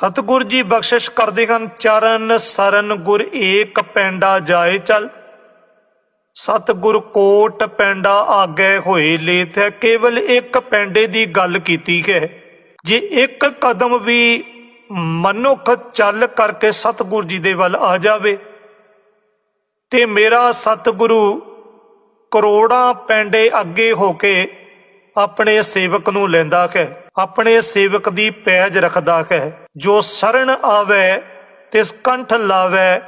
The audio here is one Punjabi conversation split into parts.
ਸਤਿਗੁਰ ਜੀ ਬਖਸ਼ਿਸ਼ ਕਰਦੇ ਹਨ, ਚਰਨ ਸਰਨ ਗੁਰ ਏਕ ਪੈਂਡਾ ਜਾਏ ਚਲ। ਸਤਿਗੁਰ ਕੋਟ ਪੈਂਡਾ ਆਗੇ ਹੋਏ ਲੇਤ ਹੈ ਕੇਵਲ ਇੱਕ ਪੈਂਡੇ ਦੀ ਗੱਲ ਕੀਤੀ ਹੈ। ਜੇ ਇੱਕ ਕਦਮ ਵੀ ਮਨੁੱਖ ਚੱਲ ਕਰਕੇ ਸਤਿਗੁਰ ਜੀ ਦੇ ਵੱਲ ਆ ਜਾਵੇ, ਤੇ ਮੇਰਾ ਸਤਿਗੁਰੂ ਕਰੋੜਾਂ ਪੈਂਡੇ ਅੱਗੇ ਹੋ ਕੇ ਆਪਣੇ ਸੇਵਕ ਨੂੰ ਲੈਂਦਾ ਹੈ। ਆਪਣੇ ਸੇਵਕ ਦੀ ਪੈਜ ਰੱਖਦਾ ਹੈ। ਜੋ ਸ਼ਰਨ ਆਵੇ, ਤਿਸ ਕੰਠ ਲਾਵੇ,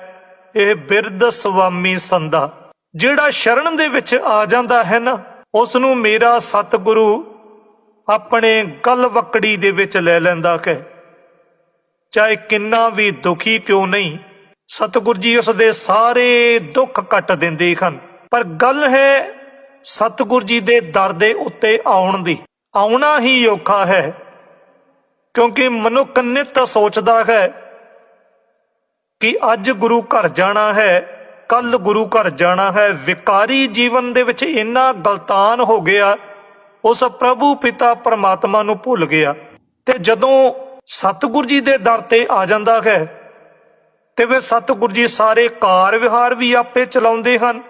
ਇਹ ਬਿਰਧ ਸੁਆਮੀ ਸੰਦਾ ਜਿਹੜਾ ਸ਼ਰਨ ਦੇ ਵਿੱਚ ਆ ਜਾਂਦਾ ਹੈ ਨਾ ਉਸ ਨੂੰ ਮੇਰਾ ਸਤਿਗੁਰੂ ਆਪਣੇ ਗਲ ਵਕੜੀ ਦੇ ਵਿੱਚ ਲੈ ਲੈਂਦਾ ਹੈ। ਚਾਹੇ ਕਿੰਨਾ ਵੀ ਦੁਖੀ ਕਿਉਂ ਨਹੀਂ, ਸਤਿਗੁਰ ਜੀ ਉਸ ਦੇ ਸਾਰੇ ਦੁੱਖ ਕੱਟ ਦਿੰਦੇ ਹਨ। ਪਰ ਗੱਲ ਹੈ ਸਤਿਗੁਰ ਜੀ ਦੇ ਦਰ ਦੇ ਉੱਤੇ ਆਉਣ ਦੀ। ਆਉਣਾ ਹੀ ਔਖਾ ਹੈ, ਕਿਉਂਕਿ ਮਨੁੱਖ ਨਿਤ ਸੋਚਦਾ ਹੈ ਕਿ ਅੱਜ ਗੁਰੂ ਘਰ ਜਾਣਾ ਹੈ ਕੱਲ ਗੁਰੂ ਘਰ ਜਾਣਾ ਹੈ। ਵਿਕਾਰੀ ਜੀਵਨ ਦੇ ਵਿੱਚ ਇੰਨਾ ਗਲਤਾਨ ਹੋ ਗਿਆ, ਉਸ ਪ੍ਰਭੂ ਪਿਤਾ ਪਰਮਾਤਮਾ ਨੂੰ ਭੁੱਲ ਗਿਆ। ਤੇ ਜਦੋਂ ਸਤਿਗੁਰ ਜੀ ਦੇ ਦਰ ਤੇ ਆ ਜਾਂਦਾ ਹੈ, ਤੇ ਫਿਰ ਸਤਿਗੁਰ ਜੀ ਸਾਰੇ ਕਾਰ ਵਿਹਾਰ ਵੀ ਆਪੇ ਚਲਾਉਂਦੇ ਹਨ।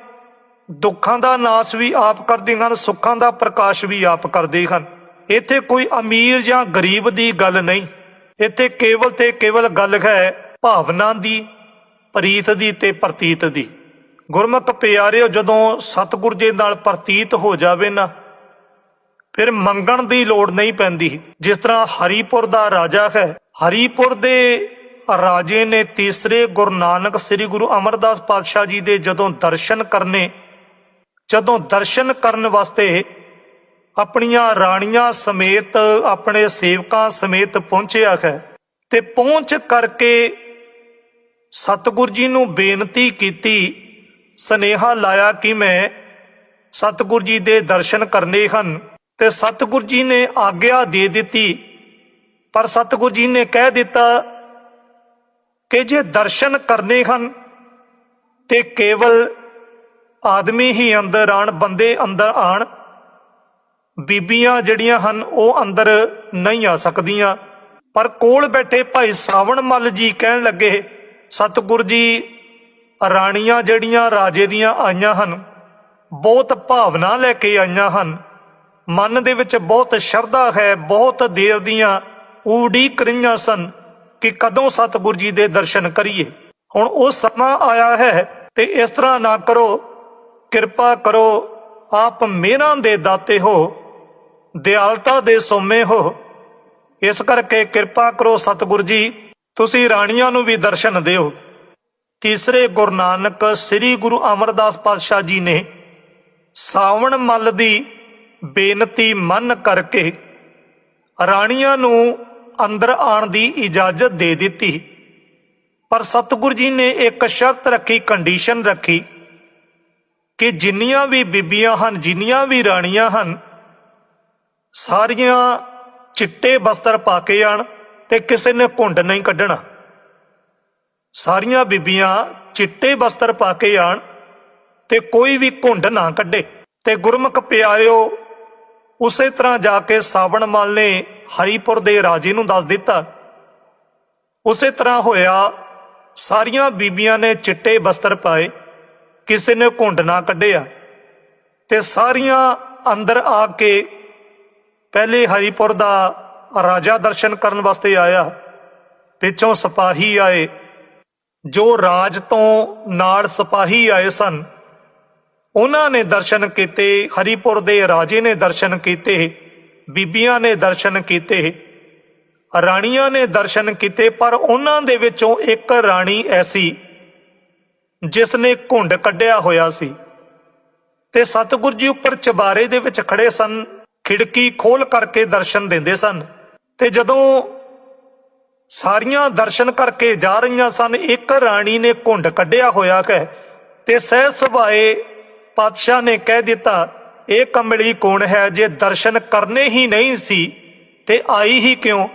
ਦੁੱਖਾਂ ਦਾ ਨਾਸ ਵੀ ਆਪ ਕਰਦੇ ਹਨ, ਸੁੱਖਾਂ ਦਾ ਪ੍ਰਕਾਸ਼ ਵੀ ਆਪ ਕਰਦੇ ਹਨ। ਇੱਥੇ ਕੋਈ ਅਮੀਰ ਜਾਂ ਗਰੀਬ ਦੀ ਗੱਲ ਨਹੀਂ। ਇੱਥੇ ਕੇਵਲ ਤੇ ਕੇਵਲ ਗੱਲ ਹੈ ਭਾਵਨਾ ਦੀ, ਪ੍ਰੀਤ ਦੀ ਤੇ ਪ੍ਰਤੀਤ ਦੀ। ਗੁਰਮੁਖ ਪਿਆਰਿਓ, ਜਦੋਂ ਸਤਿਗੁਰ ਜੀ ਨਾਲ ਪ੍ਰਤੀਤ ਹੋ ਜਾਵੇ ਨਾ, ਫਿਰ ਮੰਗਣ ਦੀ ਲੋੜ ਨਹੀਂ ਪੈਂਦੀ। ਜਿਸ ਤਰ੍ਹਾਂ ਹਰੀਪੁਰ ਦਾ ਰਾਜਾ ਹੈ, ਹਰੀਪੁਰ ਦੇ ਰਾਜੇ ਨੇ ਤੀਸਰੇ ਗੁਰੂ ਨਾਨਕ ਸ੍ਰੀ ਗੁਰੂ ਅਮਰਦਾਸ ਪਾਤਸ਼ਾਹ ਜੀ ਦੇ ਜਦੋਂ ਦਰਸ਼ਨ ਕਰਨੇ ਜਦੋਂ ਦਰਸ਼ਨ ਕਰਨ ਵਾਸਤੇ ਆਪਣੀਆਂ ਰਾਣੀਆਂ ਸਮੇਤ, ਆਪਣੇ ਸੇਵਕਾਂ ਸਮੇਤ ਪਹੁੰਚਿਆ ਹੈ ਤੇ ਪਹੁੰਚ ਕਰਕੇ ਸਤਿਗੁਰ ਜੀ ਨੂੰ ਬੇਨਤੀ ਕੀਤੀ, ਸਨੇਹਾ ਲਾਇਆ ਕਿ ਮੈਂ ਸਤਿਗੁਰ ਜੀ ਦੇ ਦਰਸ਼ਨ ਕਰਨੇ ਹਨ। ਤੇ ਸਤਿਗੁਰ ਜੀ ਨੇ ਆਗਿਆ ਦੇ ਦਿੱਤੀ। ਪਰ ਸਤਿਗੁਰ ਜੀ ਨੇ ਕਹਿ ਦਿੱਤਾ ਕਿ ਜੇ ਦਰਸ਼ਨ ਕਰਨੇ ਹਨ, ਤੇ ਕੇਵਲ ਆਦਮੀ ਹੀ ਅੰਦਰ ਆਣ, ਬੰਦੇ ਅੰਦਰ ਆਣ। ਬੀਬੀਆਂ ਜਿਹੜੀਆਂ ਹਨ, ਉਹ ਅੰਦਰ ਨਹੀਂ ਆ ਸਕਦੀਆਂ। ਪਰ ਕੋਲ ਬੈਠੇ ਭਾਈ ਸਾਵਣ ਮੱਲ ਜੀ ਕਹਿਣ ਲੱਗੇ, ਸਤਿਗੁਰ ਜੀ, ਰਾਣੀਆਂ ਜਿਹੜੀਆਂ ਰਾਜੇ ਦੀਆਂ ਆਈਆਂ ਹਨ, ਬਹੁਤ ਭਾਵਨਾ ਲੈ ਕੇ ਆਈਆਂ ਹਨ। ਮਨ ਦੇ ਵਿੱਚ ਬਹੁਤ ਸ਼ਰਧਾ ਹੈ, ਬਹੁਤ ਦੇਰ ਦੀਆਂ ਉਡੀਕ ਰਹੀਆਂ ਸਨ ਕਿ ਕਦੋਂ ਸਤਿਗੁਰ ਜੀ ਦੇ ਦਰਸ਼ਨ ਕਰੀਏ। ਹੁਣ ਉਹ ਸਮਾਂ ਆਇਆ ਹੈ ਤੇ ਇਸ ਤਰ੍ਹਾਂ ਨਾ ਕਰੋ। ਕਿਰਪਾ ਕਰੋ, ਆਪ ਮਿਹਰਾਂ ਦੇ ਦਾਤੇ ਹੋ, ਦਿਆਲਤਾ ਦੇ ਸੋਮੇ ਹੋ। ਇਸ ਕਰਕੇ ਕਿਰਪਾ ਕਰੋ ਸਤਿਗੁਰ ਜੀ, ਤੁਸੀਂ ਰਾਣੀਆਂ ਨੂੰ ਵੀ ਦਰਸ਼ਨ ਦਿਓ। ਤੀਸਰੇ ਗੁਰੂ ਨਾਨਕ ਸ੍ਰੀ ਗੁਰੂ ਅਮਰਦਾਸ ਪਾਤਸ਼ਾਹ ਜੀ ਨੇ ਸਾਵਣ ਮੱਲ ਦੀ ਬੇਨਤੀ ਮੰਨ ਕਰਕੇ ਰਾਣੀਆਂ ਨੂੰ ਅੰਦਰ ਆਉਣ ਦੀ ਇਜਾਜ਼ਤ ਦੇ ਦਿੱਤੀ। ਪਰ ਸਤਿਗੁਰੂ ਜੀ ਨੇ ਇੱਕ ਸ਼ਰਤ ਰੱਖੀ ਕੰਡੀਸ਼ਨ ਰੱਖੀ। ਕਿ ਜਿੰਨੀਆਂ ਵੀ ਬੀਬੀਆਂ ਹਨ, ਜਿੰਨੀਆਂ ਵੀ ਰਾਣੀਆਂ ਹਨ, ਸਾਰੀਆਂ ਚਿੱਟੇ ਬਸਤਰ ਪਾ ਕੇ ਆਣ ਤੇ ਕਿਸੇ ਨੇ ਘੁੰਡ ਨਹੀਂ ਕੱਢਣਾ। ਸਾਰੀਆਂ ਬੀਬੀਆਂ ਚਿੱਟੇ ਬਸਤਰ ਪਾ ਕੇ ਆਣ ਤੇ ਕੋਈ ਵੀ ਘੁੰਡ ਨਾ ਕੱਢੇ। ਤੇ ਗੁਰਮੁਖ ਪਿਆਰਿਓ, ਉਸੇ ਤਰ੍ਹਾਂ ਜਾ ਕੇ ਸਾਵਣ ਮਲ ਨੇ ਹਰੀਪੁਰ ਦੇ ਰਾਜੇ ਨੂੰ ਦੱਸ ਦਿੱਤਾ। ਉਸੇ ਤਰ੍ਹਾਂ ਹੋਇਆ, ਸਾਰੀਆਂ ਬੀਬੀਆਂ ਨੇ ਚਿੱਟੇ ਬਸਤਰ ਪਾਏ। ਕਿਸੇ ਨੇ ਘੁੰਡ ਨਾ ਕੱਢਿਆ। ਤੇ ਸਾਰੀਆਂ ਅੰਦਰ ਆ ਕੇ ਪਹਿਲੇ ਹਰੀਪੁਰ ਦਾ ਰਾਜਾ ਦਰਸ਼ਨ ਕਰਨ ਵਾਸਤੇ ਆਇਆ। ਪਿੱਛੋਂ ਸਿਪਾਹੀ ਆਏ। ਜੋ ਰਾਜ ਤੋਂ ਨਾਲ ਸਿਪਾਹੀ ਆਏ ਸਨ। ਉਹਨਾਂ ਨੇ ਦਰਸ਼ਨ ਕੀਤੇ, ਹਰੀਪੁਰ ਦੇ ਰਾਜੇ ਨੇ ਦਰਸ਼ਨ ਕੀਤੇ, ਬੀਬੀਆਂ ਨੇ ਦਰਸ਼ਨ ਕੀਤੇ, ਰਾਣੀਆਂ ਨੇ ਦਰਸ਼ਨ ਕੀਤੇ, ਪਰ ਉਹਨਾਂ ਦੇ ਵਿੱਚੋਂ ਇੱਕ ਰਾਣੀ ਐਸੀ ਜਿਸ ਨੇ ਘੁੰਡ ਕੱਢਿਆ ਹੋਇਆ ਸੀ। ਤੇ ਸਤਿਗੁਰ ਜੀ ਉੱਪਰ ਚਬਾਰੇ ਦੇ ਵਿੱਚ ਖੜੇ ਸਨ, ਖਿੜਕੀ ਖੋਲ ਕਰਕੇ ਦਰਸ਼ਨ ਦਿੰਦੇ ਸਨ। ਤੇ ਜਦੋਂ ਸਾਰੀਆਂ ਦਰਸ਼ਨ ਕਰਕੇ ਜਾ ਰਹੀਆਂ ਸਨ, ਇੱਕ ਰਾਣੀ ਨੇ ਘੁੰਡ ਕੱਢਿਆ ਹੋਇਆ ਹੈ ਤੇ ਸਹਿ ਸੁਭਾਏ ਪਾਤਸ਼ਾਹ ਨੇ ਕਹਿ ਦਿੱਤਾ, ਇਹ ਕਮਲੀ ਕੌਣ ਹੈ ਜੇ ਦਰਸ਼ਨ ਕਰਨੇ ਹੀ ਨਹੀਂ ਸੀ ਤੇ ਆਈ ਹੀ ਕਿਉਂ?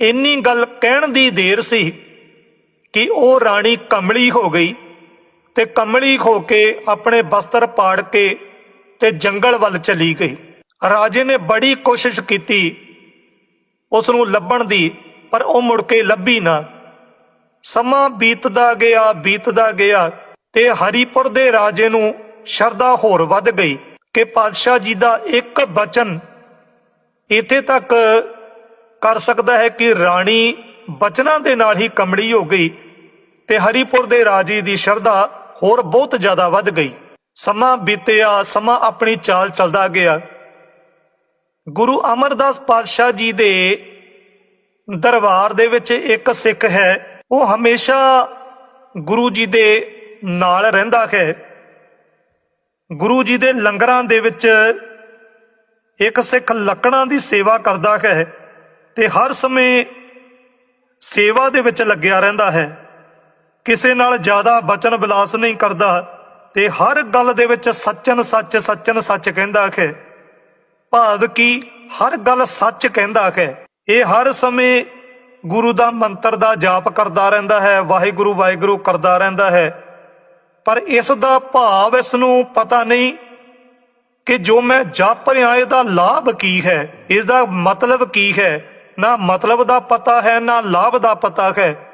ਇੰਨੀ ਗੱਲ ਕਹਿਣ ਦੀ ਦੇਰ ਸੀ ਕਿ ਉਹ ਰਾਣੀ ਕਮਲੀ ਹੋ ਗਈ। ਤੇ ਕਮਲੀ ਹੋ ਕੇ ਆਪਣੇ ਬਸਤਰ ਪਾੜ ਕੇ ਤੇ ਜੰਗਲ ਵੱਲ ਚਲੀ ਗਈ। ਰਾਜੇ ਨੇ ਬੜੀ ਕੋਸ਼ਿਸ਼ ਕੀਤੀ। ਉਸ ਨੂੰ ਲੱਭਣ ਦੀ, ਪਰ ਉਹ ਮੁੜ ਕੇ ਲੱਭੀ ਨਾ। ਸਮਾਂ ਬੀਤਦਾ ਗਿਆ ਬੀਤਦਾ ਗਿਆ ਤੇ ਹਰੀਪੁਰ ਦੇ ਰਾਜੇ ਨੂੰ ਸ਼ਰਧਾ ਹੋਰ ਵੱਧ ਗਈ ਕਿ ਪਾਤਸ਼ਾਹ ਜੀ ਦਾ ਇੱਕ ਬਚਨ ਇੱਥੇ ਤੱਕ ਕਰ ਸਕਦਾ ਹੈ ਕਿ ਰਾਣੀ ਬਚਨਾਂ ਦੇ ਨਾਲ ਹੀ ਕਮੜੀ ਹੋ ਗਈ ਤੇ ਹਰੀਪੁਰ ਦੇ ਰਾਜੇ ਦੀ ਸ਼ਰਧਾ ਹੋਰ ਬਹੁਤ ਜ਼ਿਆਦਾ ਵੱਧ ਗਈ। ਸਮਾਂ ਬੀਤਿਆ, ਸਮਾਂ ਆਪਣੀ ਚਾਲ ਚੱਲਦਾ ਗਿਆ। ਗੁਰੂ ਅਮਰਦਾਸ ਪਾਤਸ਼ਾਹ ਜੀ ਦੇ ਦਰਬਾਰ ਦੇ ਵਿੱਚ ਇੱਕ ਸਿੱਖ ਹੈ, ਉਹ ਹਮੇਸ਼ਾ ਗੁਰੂ ਜੀ ਦੇ ਨਾਲ ਰਹਿੰਦਾ ਹੈ। ਗੁਰੂ ਜੀ ਦੇ ਲੰਗਰਾਂ ਦੇ ਵਿੱਚ ਇੱਕ ਸਿੱਖ ਲੱਕੜਾਂ ਦੀ ਸੇਵਾ ਕਰਦਾ ਹੈ ਤੇ ਹਰ ਸਮੇਂ ਸੇਵਾ ਦੇ ਵਿੱਚ ਲੱਗਿਆ ਰਹਿੰਦਾ ਹੈ। ਕਿਸੇ ਨਾਲ ਜ਼ਿਆਦਾ ਬਚਨ ਵਿਲਾਸ ਨਹੀਂ ਕਰਦਾ ਤੇ ਹਰ ਗੱਲ ਦੇ ਵਿੱਚ ਸੱਚਨ ਸੱਚ ਸੱਚਨ ਸੱਚ ਕਹਿੰਦਾ ਹੈ ਭਾਵ ਕਿ ਹਰ ਗੱਲ ਸੱਚ ਕਹਿੰਦਾ ਹੈ ਇਹ ਹਰ ਸਮੇਂ ਗੁਰੂ ਦਾ ਮੰਤਰ ਦਾ ਜਾਪ ਕਰਦਾ ਰਹਿੰਦਾ ਹੈ, ਵਾਹਿਗੁਰੂ ਵਾਹਿਗੁਰੂ ਕਰਦਾ ਰਹਿੰਦਾ ਹੈ। ਪਰ ਇਸ ਦਾ ਭਾਵ ਇਸ ਨੂੰ ਪਤਾ ਨਹੀਂ ਕਿ ਜੋ ਮੈਂ ਜਪ ਰਿਹਾ ਇਹਦਾ ਲਾਭ ਕੀ ਹੈ? ਇਸ ਦਾ ਮਤਲਬ ਕੀ ਹੈ? ਨਾ ਮਤਲਬ ਦਾ ਪਤਾ ਹੈ, ਨਾ ਲਾਭ ਦਾ ਪਤਾ ਹੈ।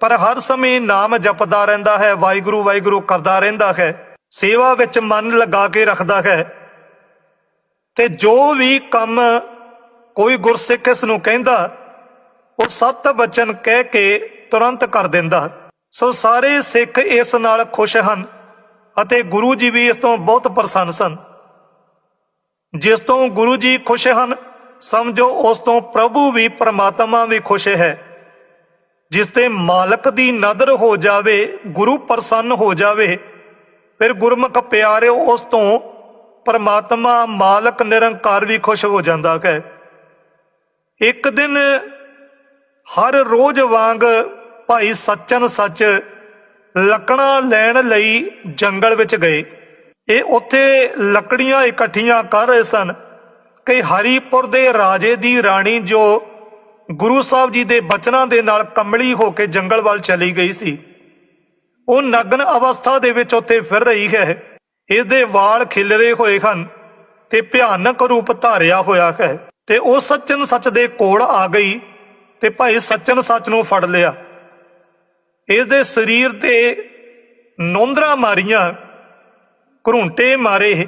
ਪਰ ਹਰ ਸਮੇਂ ਨਾਮ ਜਪਦਾ ਰਹਿੰਦਾ ਹੈ, ਵਾਹਿਗੁਰੂ ਵਾਹਿਗੁਰੂ ਕਰਦਾ ਰਹਿੰਦਾ ਹੈ, ਸੇਵਾ ਵਿੱਚ ਮਨ ਲਗਾ ਕੇ ਰੱਖਦਾ ਹੈ। ਤੇ ਜੋ ਵੀ ਕੰਮ ਕੋਈ ਗੁਰਸਿੱਖ ਇਸ ਨੂੰ ਕਹਿੰਦਾ, ਉਹ ਸਤ ਬਚਨ ਕਹਿ ਕੇ ਤੁਰੰਤ ਕਰ ਦਿੰਦਾ। ਸੋ ਸਾਰੇ ਸਿੱਖ ਇਸ ਨਾਲ ਖੁਸ਼ ਹਨ ਅਤੇ ਗੁਰੂ ਜੀ ਵੀ ਇਸ ਤੋਂ ਬਹੁਤ ਪ੍ਰਸੰਨ ਸਨ। ਜਿਸ ਤੋਂ ਗੁਰੂ ਜੀ ਖੁਸ਼ ਹਨ, ਸਮਝੋ ਉਸ ਤੋਂ ਪ੍ਰਭੂ ਵੀ, ਪਰਮਾਤਮਾ ਵੀ ਖੁਸ਼ ਹੈ। ਜਿਸ ਤੇ ਮਾਲਕ ਦੀ ਨਦਰ ਹੋ ਜਾਵੇ, ਗੁਰੂ ਪ੍ਰਸੰਨ ਹੋ ਜਾਵੇ, ਫਿਰ ਗੁਰਮੁਖ ਪਿਆਰਿਓ, ਉਸ ਤੋਂ ਪਰਮਾਤਮਾ ਮਾਲਕ ਨਿਰੰਕਾਰ ਵੀ ਖੁਸ਼ ਹੋ ਜਾਂਦਾ ਹੈ ਇੱਕ ਦਿਨ ਹਰ ਰੋਜ਼ ਵਾਂਗ ਭਾਈ ਸੱਚਨ ਸੱਚ ਲੱਕੜਾਂ ਲੈਣ ਲਈ ਜੰਗਲ ਵਿੱਚ ਗਏ। ਇਹ ਉੱਥੇ ਲੱਕੜੀਆਂ ਇਕੱਠੀਆਂ ਕਰ ਰਹੇ ਸਨ ਕਿ ਹਰੀਪੁਰ ਦੇ ਰਾਜੇ ਦੀ ਰਾਣੀ ਜੋ ਗੁਰੂ ਸਾਹਿਬ ਜੀ ਦੇ ਬਚਨਾਂ ਦੇ ਨਾਲ ਕੰਮਲੀ ਹੋ ਕੇ ਜੰਗਲ ਵੱਲ ਚਲੀ ਗਈ ਸੀ। ਉਹ ਨਗਨ ਅਵਸਥਾ ਦੇ ਵਿੱਚ ਉੱਥੇ ਫਿਰ ਰਹੀ ਹੈ। ਇਹਦੇ ਵਾਲ ਖਿਲਰੇ ਹੋਏ ਹਨ ਤੇ ਭਿਆਨਕ ਰੂਪ ਧਾਰਿਆ ਹੋਇਆ ਹੈ ਤੇ ਉਹ ਸੱਚਨ ਸੱਚ ਦੇ ਕੋਲ ਆ ਗਈ ਤੇ ਭਾਈ ਸੱਚਨ ਸੱਚ ਨੂੰ ਫੜ ਲਿਆ। ਇਸ ਦੇ ਸਰੀਰ ਤੇ ਨੋਂਦਰਾ ਮਾਰੀਆਂ, ਘਰੁੰਟੇ ਮਾਰੇ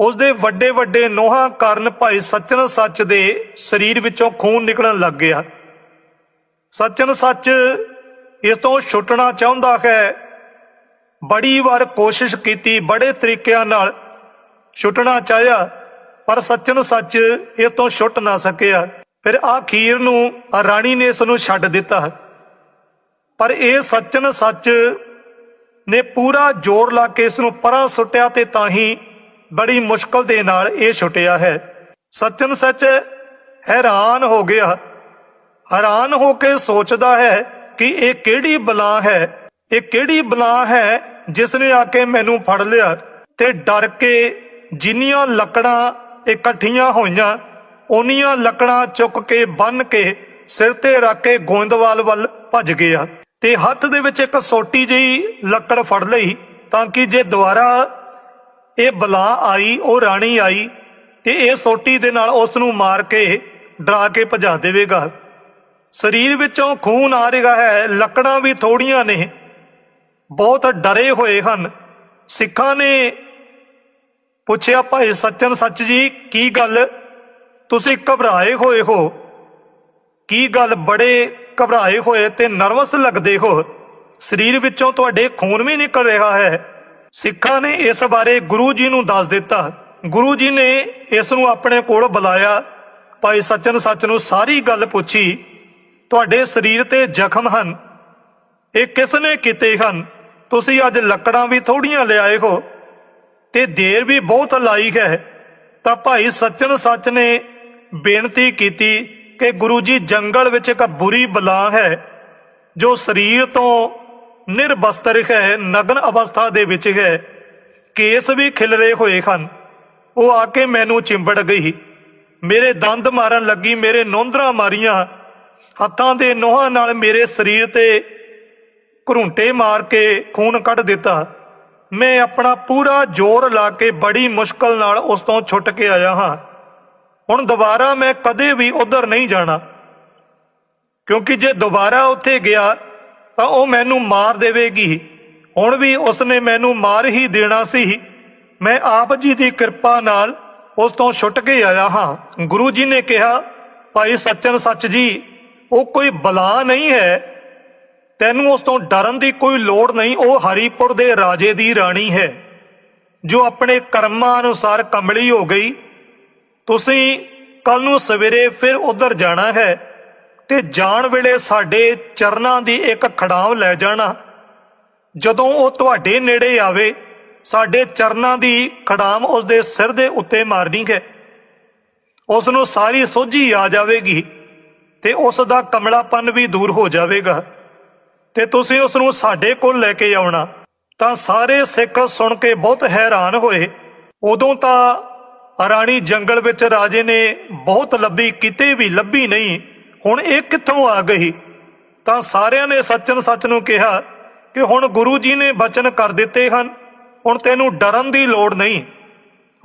ਉਸ ਦੇ ਵੱਡੇ ਵੱਡੇ ਨੋਹਾਂ ਕਾਰਨ ਭਾਈ ਸੱਚਨ ਸੱਚ ਦੇ ਸਰੀਰ ਵਿੱਚੋਂ ਖੂਨ ਨਿਕਲਣ ਲੱਗ ਗਿਆ। ਸੱਚਨ ਸੱਚ ਇਸ ਤੋਂ ਛੁੱਟਣਾ ਚਾਹੁੰਦਾ ਹੈ। ਬੜੀ ਵਾਰ ਕੋਸ਼ਿਸ਼ ਕੀਤੀ, ਬੜੇ ਤਰੀਕਿਆਂ ਨਾਲ ਛੁੱਟਣਾ ਚਾਹਿਆ, ਪਰ ਸੱਚਨ ਸੱਚ ਇਸ ਤੋਂ ਛੁੱਟ ਨਾ ਸਕਿਆ। ਫਿਰ ਆਖੀਰ ਨੂੰ ਰਾਣੀ ਨੇ ਇਸ ਨੂੰ ਛੱਡ ਦਿੱਤਾ। ਪਰ ਇਹ ਸੱਚਨ ਸੱਚ ਨੇ ਪੂਰਾ ਜ਼ੋਰ ਲਾ ਕੇ ਇਸ ਨੂੰ ਪਰਾਂ ਸੁੱਟਿਆ ਤੇ ਤਾਂ ਹੀ ਬੜੀ ਮੁਸ਼ਕਲ ਦੇ ਨਾਲ ਇਹ ਛੁੱਟਿਆ ਹੈ। ਸੱਚਨ ਸੱਚ ਹੈਰਾਨ ਹੋ ਗਿਆ। ਹੈਰਾਨ ਹੋ ਕੇ ਸੋਚਦਾ ਹੈ ਕਿ ਇਹ ਕਿਹੜੀ ਬਲਾ ਹੈ। ਇਹ ਕਿਹੜੀ ਬਲਾ ਹੈ ਜਿਸ ਨੇ ਆ ਕੇ ਮੈਨੂੰ ਫੜ ਲਿਆ ਤੇ ਡਰ ਕੇ ਜਿੰਨੀਆਂ ਲੱਕੜਾਂ ਇਕੱਠੀਆਂ ਹੋਈਆਂ ਉਹਨੀਆਂ ਲੱਕੜਾਂ ਚੁੱਕ ਕੇ ਬੰਨ ਕੇ ਸਿਰ ਤੇ ਰੱਖ ਕੇ ਗੋਇੰਦਵਾਲ ਵੱਲ ਭੱਜ ਗਿਆ ਤੇ ਹੱਥ ਦੇ ਵਿੱਚ ਇੱਕ ਸੋਟੀ ਜਿਹੀ ਲੱਕੜ ਫੜ ਲਈ ਤਾਂ ਕਿ ਜੇ ਦੁਬਾਰਾ ਇਹ ਬਲਾ ਆਈ, ਉਹ ਰਾਣੀ ਆਈ ਤੇ ਇਹ ਸੋਟੀ ਦੇ ਨਾਲ ਉਸ ਨੂੰ ਮਾਰ ਕੇ ਡਰਾ ਕੇ ਭਜਾ ਦੇਵੇਗਾ। ਸਰੀਰ ਵਿੱਚੋਂ ਖੂਨ ਆ ਰਿਹਾ ਹੈ, ਲੱਕੜਾਂ ਵੀ ਥੋੜੀਆਂ ਨੇ। ਬਹੁਤ ਡਰੇ ਹੋਏ ਹਨ। ਸਿੱਖਾਂ ਨੇ ਪੁੱਛਿਆ, ਭਾਈ ਸੱਚਨ ਸੱਚ ਜੀ, ਕੀ ਗੱਲ? ਤੁਸੀਂ ਘਬਰਾਏ ਹੋਏ ਹੋ? ਕੀ ਗੱਲ? ਬੜੇ ਘਬਰਾਏ ਹੋਏ ਤੇ ਨਰਵਸ ਲੱਗਦੇ ਹੋ। ਸਰੀਰ ਵਿੱਚੋਂ ਤੁਹਾਡੇ ਖੂਨ ਵੀ ਨਿਕਲ ਰਿਹਾ ਹੈ। ਸਿੱਖਾਂ ਨੇ ਇਸ ਬਾਰੇ ਗੁਰੂ ਜੀ ਨੂੰ ਦੱਸ ਦਿੱਤਾ। ਗੁਰੂ ਜੀ ਨੇ ਇਸ ਨੂੰ ਆਪਣੇ ਕੋਲ ਬੁਲਾਇਆ। ਭਾਈ ਸੱਚਨ ਸੱਚ ਨੂੰ ਸਾਰੀ ਗੱਲ ਪੁੱਛੀ। ਤੁਹਾਡੇ ਸਰੀਰ ਤੇ ਜ਼ਖਮ ਹਨ। ਇਹ ਕਿਸ ਨੇ ਕੀਤੇ ਹਨ? ਤੁਸੀਂ ਅੱਜ ਲੱਕੜਾਂ ਵੀ ਥੋੜੀਆਂ ਲਿਆਏ ਹੋ। ਤੇ ਦੇਰ ਵੀ ਬਹੁਤ ਲਾਈ ਹੈ। ਤਾਂ ਭਾਈ ਸੱਚਨ ਸੱਚ ਨੇ ਬੇਨਤੀ ਕੀਤੀ ਕਿ ਗੁਰੂ ਜੀ ਜੰਗਲ ਵਿੱਚ ਇੱਕ ਬੁਰੀ ਬਲਾ ਹੈ, ਜੋ ਸਰੀਰ ਤੋਂ ਨਿਰਬਸਤਰ ਹੈ, ਨਗਨ ਅਵਸਥਾ ਦੇ ਵਿੱਚ ਹੈ। ਕੇਸ ਵੀ ਖਿਲਰੇ ਹੋਏ ਹਨ। ਉਹ ਆ ਕੇ ਮੈਨੂੰ ਚਿੰਬੜ ਗਈ। ਮੇਰੇ ਦੰਦ ਮਾਰਨ ਲੱਗੀ, ਮੇਰੇ ਨੋਂਦਰਾ ਮਾਰੀਆਂ। ਹੱਥਾਂ ਦੇ ਨੋਹਾਂ ਨਾਲ ਮੇਰੇ ਸਰੀਰ ਤੇ ਘਰੁੰਟੇ ਮਾਰ ਕੇ ਖੂਨ ਕੱਢ ਦਿੱਤਾ। ਮੈਂ ਆਪਣਾ ਪੂਰਾ ਜ਼ੋਰ ਲਾ ਕੇ ਬੜੀ ਮੁਸ਼ਕਲ ਨਾਲ ਉਸ ਤੋਂ ਛੁੱਟ ਕੇ ਆਇਆ ਹਾਂ। ਹੁਣ ਦੁਬਾਰਾ ਮੈਂ ਕਦੇ ਵੀ ਉਧਰ ਨਹੀਂ ਜਾਣਾ। ਕਿਉਂਕਿ ਜੇ ਦੁਬਾਰਾ ਉੱਥੇ ਗਿਆ ਤਾਂ ਉਹ ਮੈਨੂੰ ਮਾਰ ਦੇਵੇਗੀ। ਹੁਣ ਵੀ ਉਸਨੇ ਮੈਨੂੰ ਮਾਰ ਹੀ ਦੇਣਾ ਸੀ। ਮੈਂ ਆਪ ਜੀ ਦੀ ਕਿਰਪਾ ਨਾਲ ਉਸ ਤੋਂ ਛੁੱਟ ਕੇ ਆਇਆ ਹਾਂ। ਗੁਰੂ ਜੀ ਨੇ ਕਿਹਾ, ਭਾਈ ਸੱਚਨ ਸੱਚ ਜੀ, ਉਹ ਕੋਈ ਬਲਾ ਨਹੀਂ ਹੈ। ਤੈਨੂੰ ਉਸ ਤੋਂ ਡਰਨ ਦੀ ਕੋਈ ਲੋੜ ਨਹੀਂ। ਉਹ ਹਰੀਪੁਰ ਦੇ ਰਾਜੇ ਦੀ ਰਾਣੀ ਹੈ, ਜੋ ਆਪਣੇ ਕਰਮਾਂ ਅਨੁਸਾਰ ਕਮਲੀ ਹੋ ਗਈ। ਤੁਸੀਂ ਕੱਲ ਨੂੰ ਸਵੇਰੇ ਫਿਰ ਉਧਰ ਜਾਣਾ ਹੈ। ਤੇ ਜਾਣ ਵੇਲੇ ਸਾਡੇ ਚਰਨਾਂ ਦੀ ਇੱਕ ਖੜਾਵ ਲੈ ਜਾਣਾ। ਜਦੋਂ ਉਹ ਤੁਹਾਡੇ ਨੇੜੇ ਆਵੇ, ਸਾਡੇ ਚਰਨਾਂ ਦੀ ਖੜਾਮ ਉਸ ਦੇ ਸਿਰ ਦੇ ਉੱਤੇ ਮਾਰਨੀ ਹੈ। ਉਸ ਨੂੰ ਸਾਰੀ ਸੋਝੀ ਆ ਜਾਵੇਗੀ ਤੇ ਉਸ ਦਾ ਕਮਲਾਪਨ ਵੀ ਦੂਰ ਹੋ ਜਾਵੇਗਾ। ਤੇ ਤੁਸੀਂ ਉਸ ਨੂੰ ਸਾਡੇ ਕੋਲ ਲੈ ਕੇ ਆਉਣਾ। ਤਾਂ ਸਾਰੇ ਸਿੱਖ ਸੁਣ ਕੇ ਬਹੁਤ ਹੈਰਾਨ ਹੋਏ। ਉਦੋਂ ਤਾਂ ਰਾਣੀ ਜੰਗਲ ਵਿੱਚ ਰਾਜੇ ਨੇ ਬਹੁਤ ਲੱਭੀ, ਕਿਤੇ ਵੀ ਲੱਭੀ ਨਹੀਂ। ਹੁਣ ਇਹ ਕਿੱਥੋਂ ਆ ਗਈ? ਤਾਂ ਸਾਰਿਆਂ ਨੇ ਸੱਚਨ ਸੱਚ ਨੂੰ ਕਿਹਾ ਕਿ ਹੁਣ ਗੁਰੂ ਜੀ ਨੇ ਬਚਨ ਕਰ ਦਿੱਤੇ ਹਨ। ਹੁਣ ਤੈਨੂੰ ਡਰਨ ਦੀ ਲੋੜ ਨਹੀਂ।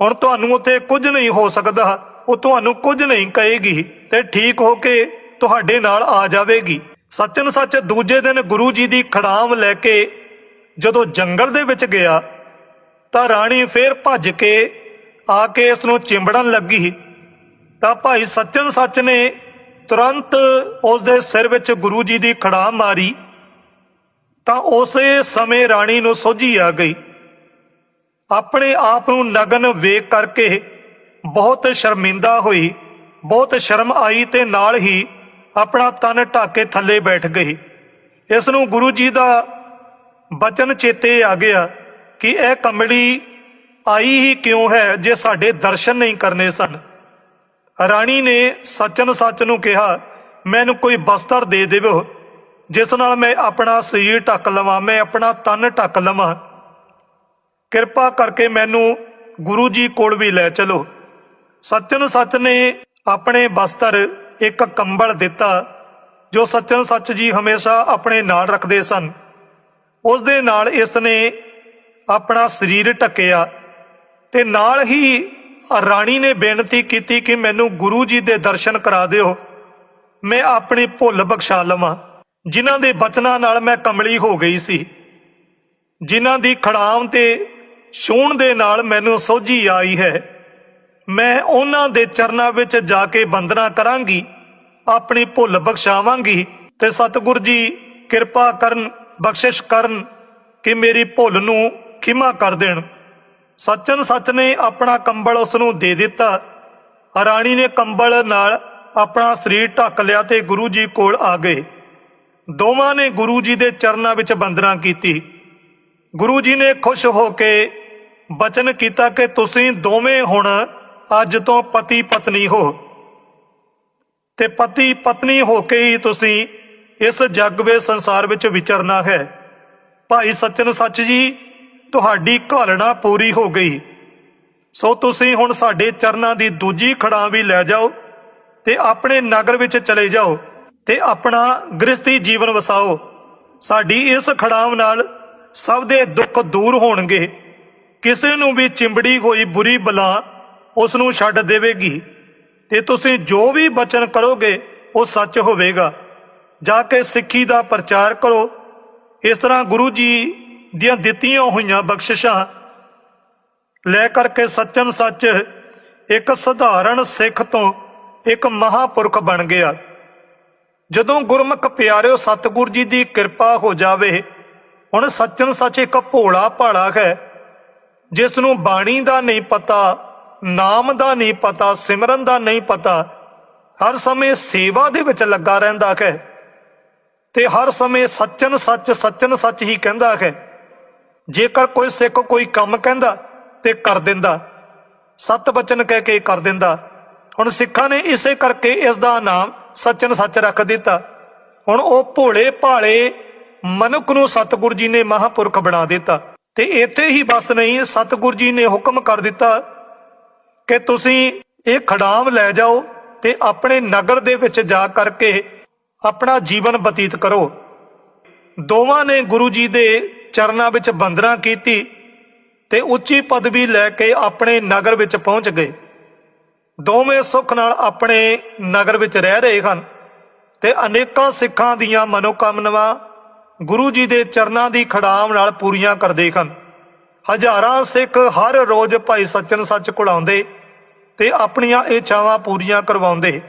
ਹੁਣ ਤੁਹਾਨੂੰ ਉੱਥੇ ਕੁਝ ਨਹੀਂ ਹੋ ਸਕਦਾ। ਉਹ ਤੁਹਾਨੂੰ ਕੁਝ ਨਹੀਂ ਕਹੇਗੀ। ਤੇ ਠੀਕ ਹੋ ਕੇ ਤੁਹਾਡੇ ਨਾਲ ਆ ਜਾਵੇਗੀ। ਸੱਚਨ ਸੱਚ ਦੂਜੇ ਦਿਨ ਗੁਰੂ ਜੀ ਦੀ ਖੜਾਮ ਲੈ ਕੇ ਜਦੋਂ ਜੰਗਲ ਦੇ ਵਿੱਚ ਗਿਆ, ਤਾਂ ਰਾਣੀ ਫੇਰ ਭੱਜ ਕੇ ਆ ਕੇ ਇਸ ਨੂੰ ਚਿੰਬੜਨ ਲੱਗੀ। ਤਾਂ ਭਾਈ ਸੱਚਨ ਸੱਚ ਨੇ ਤੁਰੰਤ ਉਸ ਦੇ ਸਿਰ ਵਿੱਚ ਗੁਰੂ ਜੀ ਦੀ ਖੜਾਮ ਮਾਰੀ, ਤਾਂ ਉਸੇ ਸਮੇਂ ਰਾਣੀ ਨੂੰ ਸੋਝੀ ਆ ਗਈ। ਆਪਣੇ ਆਪ ਨੂੰ ਨਗਨ ਵੇਖ ਕਰਕੇ ਬਹੁਤ ਸ਼ਰਮਿੰਦਾ ਹੋਈ, ਬਹੁਤ ਸ਼ਰਮ ਆਈ ਤੇ ਨਾਲ ਹੀ ਆਪਣਾ ਤਨ ਢੱਕ ਕੇ ਥੱਲੇ ਬੈਠ ਗਈ। ਇਸ ਨੂੰ ਗੁਰੂ ਜੀ ਦਾ ਬਚਨ ਚੇਤੇ ਆ ਗਿਆ ਕਿ ਇਹ ਕਮੜੀ ਆਈ ਹੀ ਕਿਉਂ ਹੈ ਜੇ ਸਾਡੇ ਦਰਸ਼ਨ ਨਹੀਂ ਕਰਨੇ ਸਨ। ਰਾਣੀ ਨੇ ਸੱਚਨ ਸੱਚ ਨੂੰ ਕਿਹਾ, ਮੈਨੂੰ ਕੋਈ ਬਸਤਰ ਦੇ ਦੇਵੋ। ਜਿਸ ਨਾਲ ਮੈਂ ਆਪਣਾ ਸਰੀਰ ਢੱਕ ਲਵਾਂ, ਮੈਂ ਆਪਣਾ ਤਨ ਢੱਕ ਲਵਾਂ। ਕਿਰਪਾ ਕਰਕੇ ਮੈਨੂੰ ਗੁਰੂ ਜੀ ਕੋਲ ਵੀ ਲੈ ਚਲੋ। ਸੱਚਨ ਸੱਚ ਨੇ ਆਪਣੇ ਬਸਤਰ ਇੱਕ ਕੰਬਲ ਦਿੱਤਾ, ਜੋ ਸੱਚਨ ਸੱਚ ਜੀ ਹਮੇਸ਼ਾ ਆਪਣੇ ਨਾਲ ਰੱਖਦੇ ਸਨ। ਉਸ ਦੇ ਨਾਲ ਇਸ ਨੇ ਆਪਣਾ ਸਰੀਰ ਢੱਕਿਆ ਤੇ ਨਾਲ ਹੀ ਰਾਣੀ ਨੇ ਬੇਨਤੀ ਕੀਤੀ ਕਿ ਮੈਨੂੰ ਗੁਰੂ ਜੀ ਦੇ ਦਰਸ਼ਨ ਕਰਾ ਦਿਓ। ਮੈਂ ਆਪਣੀ ਭੁੱਲ ਬਖਸ਼ਾ ਲਵਾਂ। ਜਿਨ੍ਹਾਂ ਦੇ ਬਚਨਾਂ ਨਾਲ ਮੈਂ ਕਮਲੀ ਹੋ ਗਈ ਸੀ। ਜਿਨ੍ਹਾਂ ਦੀ ਖੜਾਮ ਤੇ ਛੂਣ ਦੇ ਨਾਲ ਮੈਨੂੰ ਸੋਝੀ ਆਈ ਹੈ। ਮੈਂ ਉਹਨਾਂ ਦੇ ਚਰਨਾਂ ਵਿੱਚ ਜਾ ਕੇ ਬੰਦਨਾ ਕਰਾਂਗੀ, ਆਪਣੀ ਭੁੱਲ ਬਖਸ਼ਾਵਾਂਗੀ ਤੇ ਸਤਿਗੁਰ ਜੀ ਕਿਰਪਾ ਕਰਨ, ਬਖਸ਼ਿਸ਼ ਕਰਨ ਕਿ ਮੇਰੀ ਭੁੱਲ ਨੂੰ ਖਿਮਾ ਕਰ ਦੇਣ। ਸੱਚਨ ਸੱਚ ਨੇ ਆਪਣਾ ਕੰਬਲ ਉਸ ਨੂੰ ਦੇ ਦਿੱਤਾ। ਰਾਣੀ ਨੇ ਕੰਬਲ ਨਾਲ ਆਪਣਾ ਸਰੀਰ ਢੱਕ ਲਿਆ ਤੇ ਗੁਰੂ ਜੀ ਕੋਲ ਆ ਗਏ। ਦੋਵਾਂ ਨੇ ਗੁਰੂ ਜੀ ਦੇ ਚਰਨਾਂ ਵਿੱਚ ਬੰਦਨਾ ਕੀਤੀ। ਗੁਰੂ ਜੀ ਨੇ ਖੁਸ਼ ਹੋ ਕੇ ਬਚਨ ਕੀਤਾ ਕਿ ਤੁਸੀਂ ਦੋਵੇਂ ਹੁਣ ਅੱਜ ਤੋਂ ਪਤੀ ਪਤਨੀ ਹੋ। ਤੇ ਪਤੀ ਪਤਨੀ ਹੋ ਕੇ ਹੀ ਤੁਸੀਂ ਇਸ ਜੱਗ ਵੇ ਸੰਸਾਰ ਵਿੱਚ ਵਿਚਰਨਾ ਹੈ। ਭਾਈ ਸੱਚਨ ਸੱਚ ਜੀ ਤੁਹਾਡੀ ਘਾਲਣਾ ਪੂਰੀ ਹੋ ਗਈ। ਸੋ ਤੁਸੀਂ ਹੁਣ ਸਾਡੇ ਚਰਨਾਂ ਦੀ ਦੂਜੀ ਖੜਾਂ ਵੀ ਲੈ ਜਾਓ ਤੇ ਆਪਣੇ ਨਗਰ ਵਿੱਚ ਚਲੇ ਜਾਓ ਤੇ ਆਪਣਾ ਗ੍ਰਸਤੀ ਜੀਵਨ ਵਸਾਓ। ਸਾਡੀ ਇਸ ਖੜਾਵ ਨਾਲ ਸਭ ਦੇ ਦੁੱਖ ਦੂਰ ਹੋਣਗੇ। ਕਿਸੇ ਨੂੰ ਵੀ ਚਿੰਬੜੀ ਹੋਈ ਬੁਰੀ ਬਲਾ ਉਸ ਨੂੰ ਛੱਡ ਦੇਵੇਗੀ ਤੇ ਤੁਸੀਂ ਜੋ ਵੀ ਬਚਨ ਕਰੋਗੇ, ਉਹ ਸੱਚ ਹੋਵੇਗਾ। ਜਾ ਕੇ ਸਿੱਖੀ ਦਾ ਪ੍ਰਚਾਰ ਕਰੋ। ਇਸ ਤਰ੍ਹਾਂ ਗੁਰੂ ਜੀ ਦੀਆਂ ਦਿੱਤੀਆਂ ਹੋਈਆਂ ਬਖਸ਼ਿਸ਼ਾਂ ਲੈ ਕਰਕੇ ਸੱਚਨ ਸੱਚ ਇੱਕ ਸਧਾਰਨ ਸਿੱਖ ਤੋਂ ਇੱਕ ਮਹਾਪੁਰਖ ਬਣ ਗਿਆ। ਜਦੋਂ ਗੁਰਮੁਖ ਪਿਆਰਿਓ ਸਤਿਗੁਰ ਜੀ ਦੀ ਕਿਰਪਾ ਹੋ ਜਾਵੇ, ਹੁਣ ਸੱਚਨ ਸੱਚ ਇੱਕ ਭੋਲਾ ਭਾਲਾ ਹੈ ਜਿਸ ਨੂੰ ਬਾਣੀ ਦਾ ਨਹੀਂ ਪਤਾ, ਨਾਮ ਦਾ ਨਹੀਂ ਪਤਾ, ਸਿਮਰਨ ਦਾ ਨਹੀਂ ਪਤਾ, ਹਰ ਸਮੇਂ ਸੇਵਾ ਦੇ ਵਿੱਚ ਲੱਗਾ ਰਹਿੰਦਾ ਹੈ ਤੇ ਹਰ ਸਮੇਂ ਸੱਚਨ ਸੱਚ ਸੱਚਨ ਸੱਚ ਹੀ ਕਹਿੰਦਾ ਹੈ। ਜੇਕਰ ਕੋਈ ਸਿੱਖ ਕੋਈ ਕੰਮ ਕਹਿੰਦਾ ਤੇ ਕਰ ਦਿੰਦਾ, ਸਤ ਬਚਨ ਕਹਿ ਕੇ ਕਰ ਦਿੰਦਾ, ਹੁਣ ਸਿੱਖਾਂ ਨੇ ਇਸੇ ਕਰਕੇ ਇਸ ਦਾ ਨਾਮ ਸੱਚਨ ਸੱਚ ਰੱਖ ਦਿੱਤਾ। ਹੁਣ ਉਹ ਭੋਲੇ ਭਾਲੇ ਮਨੁੱਖ ਨੂੰ ਸਤਿਗੁਰ ਜੀ ਨੇ ਮਹਾਪੁਰਖ ਬਣਾ ਦਿੱਤਾ। ਤੇ ਇੱਥੇ ਹੀ ਬਸ ਨਹੀਂ, ਸਤਿਗੁਰ ਜੀ ਨੇ ਹੁਕਮ ਕਰ ਦਿੱਤਾ ਕਿ ਤੁਸੀਂ ਇਹ ਖਡਾਮ ਲੈ ਜਾਓ ਤੇ ਆਪਣੇ ਨਗਰ ਦੇ ਵਿੱਚ ਜਾ ਕਰਕੇ ਆਪਣਾ ਜੀਵਨ ਬਤੀਤ ਕਰੋ। ਦੋਵਾਂ ਨੇ ਗੁਰੂ ਜੀ ਦੇ ਚਰਨਾਂ ਵਿੱਚ ਬੰਦਨਾ ਕੀਤੀ ਤੇ ਉੱਚੀ ਪਦਵੀ ਲੈ ਕੇ ਆਪਣੇ ਨਗਰ ਵਿੱਚ ਪਹੁੰਚ ਗਏ। ਦੋਵੇਂ ਸੁੱਖ ਨਾਲ ਆਪਣੇ ਨਗਰ ਵਿੱਚ ਰਹਿ ਰਹੇ ਹਨ ਤੇ ਅਨੇਕਾਂ ਸਿੱਖਾਂ ਦੀਆਂ ਮਨੋਕਾਮਨਾਵਾਂ ਗੁਰੂ ਜੀ ਦੇ ਚਰਨਾਂ ਦੀ ਖੜਾਮ ਨਾਲ ਪੂਰੀਆਂ ਕਰਦੇ ਹਨ। ਹਜ਼ਾਰਾਂ ਸਿੱਖ ਹਰ ਰੋਜ਼ ਭਾਈ ਸੱਚਨ ਸੱਚ ਕੋਲ ਆਉਂਦੇ ਤੇ ਆਪਣੀਆਂ ਇੱਛਾਵਾਂ ਪੂਰੀਆਂ ਕਰਵਾਉਂਦੇ।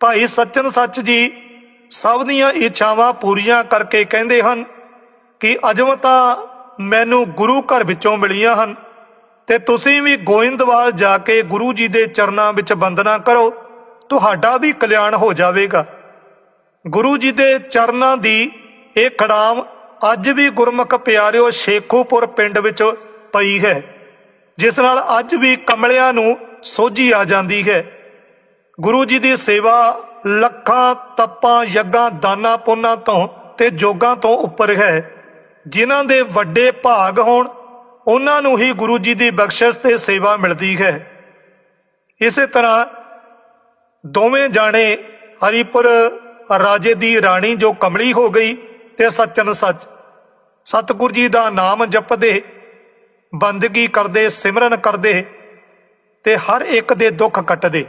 ਭਾਈ ਸੱਚਨ ਸੱਚ ਜੀ ਸਭ ਦੀਆਂ ਇੱਛਾਵਾਂ ਪੂਰੀਆਂ ਕਰਕੇ ਕਹਿੰਦੇ ਹਨ ਕਿ ਅਜਮਤਾ ਮੈਨੂੰ ਗੁਰੂ ਘਰ ਵਿੱਚੋਂ ਮਿਲੀਆਂ ਹਨ ਤੇ ਤੁਸੀਂ ਵੀ ਗੋਇੰਦਵਾਲ ਜਾ ਕੇ ਗੁਰੂ ਜੀ ਦੇ ਚਰਨਾਂ ਵਿੱਚ ਵੰਦਨਾ ਕਰੋ, ਤੁਹਾਡਾ ਵੀ ਕਲਿਆਣ ਹੋ ਜਾਵੇਗਾ। ਗੁਰੂ ਜੀ ਦੇ ਚਰਨਾਂ ਦੀ ਇਹ ਖੜਾਮ ਅੱਜ ਵੀ ਗੁਰਮੁਖ ਪਿਆਰਿਓ ਸ਼ੇਖੂਪੁਰ ਪਿੰਡ ਵਿੱਚ ਪਈ ਹੈ, ਜਿਸ ਨਾਲ ਅੱਜ ਵੀ ਕਮਲਿਆਂ ਨੂੰ ਸੋਝੀ ਆ ਜਾਂਦੀ ਹੈ। ਗੁਰੂ ਜੀ ਦੀ ਸੇਵਾ ਲੱਖਾਂ, ਤਪਾਂ, ਯੱਗਾਂ ਦਾਨਾਂ ਪੁੰਨਾਂ ਤੋਂ ਤੇ ਜੋਗਾਂ ਤੋਂ ਉੱਪਰ ਹੈ। ਜਿਨ੍ਹਾਂ ਦੇ ਵੱਡੇ ਭਾਗ ਹੋਣ, ਉਹਨਾਂ ਨੂੰ ਹੀ ਗੁਰੂ ਜੀ ਦੀ ਬਖਸ਼ਿਸ਼ ਤੇ ਸੇਵਾ ਮਿਲਦੀ ਹੈ। ਇਸੇ ਤਰ੍ਹਾਂ ਦੋਵੇਂ ਜਾਣੇ ਹਰੀਪੁਰ ਰਾਜੇ ਦੀ ਰਾਣੀ ਜੋ ਕਮਲੀ ਹੋ ਗਈ ਤੇ ਸੱਚਨ ਸੱਚ, ਸਤਿਗੁਰ ਜੀ ਦਾ ਨਾਮ ਜਪਦੇ, ਬੰਦਗੀ ਕਰਦੇ, ਸਿਮਰਨ ਕਰਦੇ ਤੇ ਹਰ ਇੱਕ ਦੇ ਦੁੱਖ ਕੱਟਦੇ।